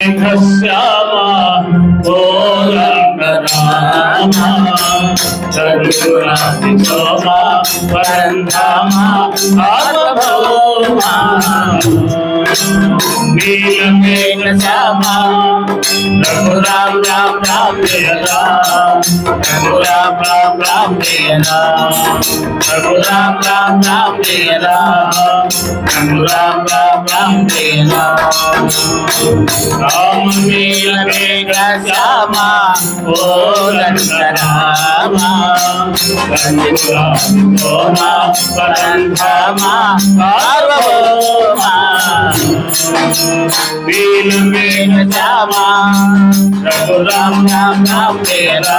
శ్యామా చంద్రురాతి శోభా పరంధామా ఆత్మభౌమా నీలమేఘ శ్యామా రఘురాం రామ్ రామ్ జయ రామ్ రఘురాం రామ్ రామ్ జయ రామ్ జయ జయ రామ నీలమేఘ శ్యామా ఓ రంగరామా రంగురామా పరంధామా సార్వభౌమా నీలమేఘ శ్యామా రామ రామ తేరా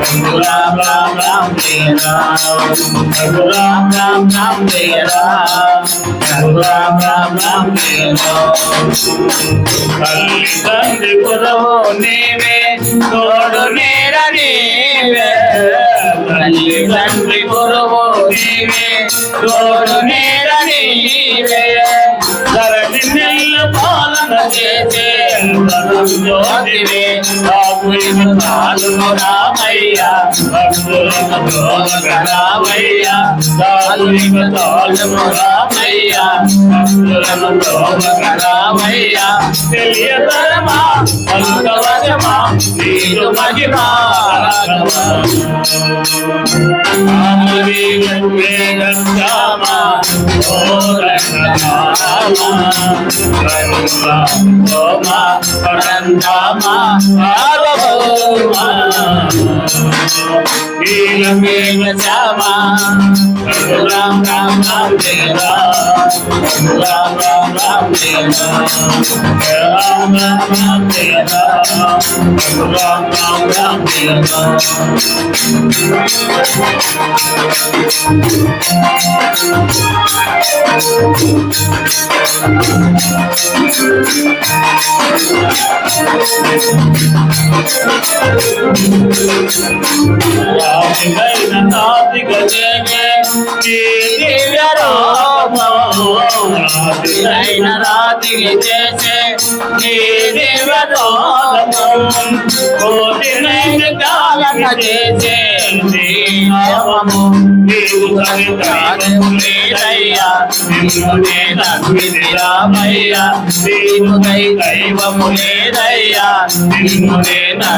రఘురామ రామ రామ తేరా రఘురామ రామ రామ తేరా రఘురామ రామ రామ తల్లి తండ్రి పురవో నీవే తోడు నీడ నీవే ధరణి నెల్లు పాలన చేసే జ్యోతివే బాబుని రామయ్య రామయ్య రామయ్య భక్తులను రామయ్య తెలియతరమా నీరు మహిమా Rama Rameva Jama Ram Ram Ram Deva Ram Ram Ram Deva Ram Ram Ram Deva Ram Ram Ram Deva Thank you. I'll be waiting, I'll be waiting, రాజుగైన రాతిగ చేసే నీ దివ్య కోటినైన కాలన చేసే నీవు లేదయ్యా నిన్ను నేను నీవు దైవము లేదయ్యా నిన్ను నేను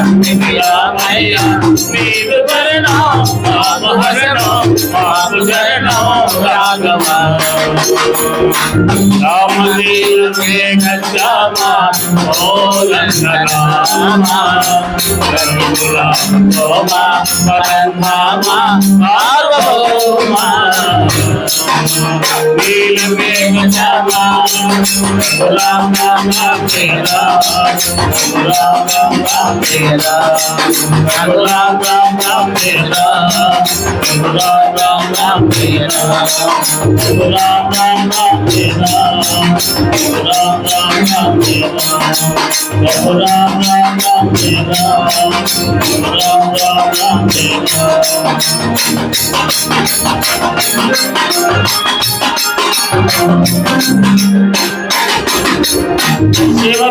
నీవు మాకు శరణం రాఘవ ఓ రంగరామ సోమ పరంధామ నీలమే గజామ రామ రామ రామ తేరా రామ రామ రామ తేరా రామ రామ రామ రామ తేరా రామ రామ రామ తేరా రామ రామ రామ తేరా రామ రామ రామ తేరా రామ రామ రామ తేరా రామ రామ రామ తేరా శివ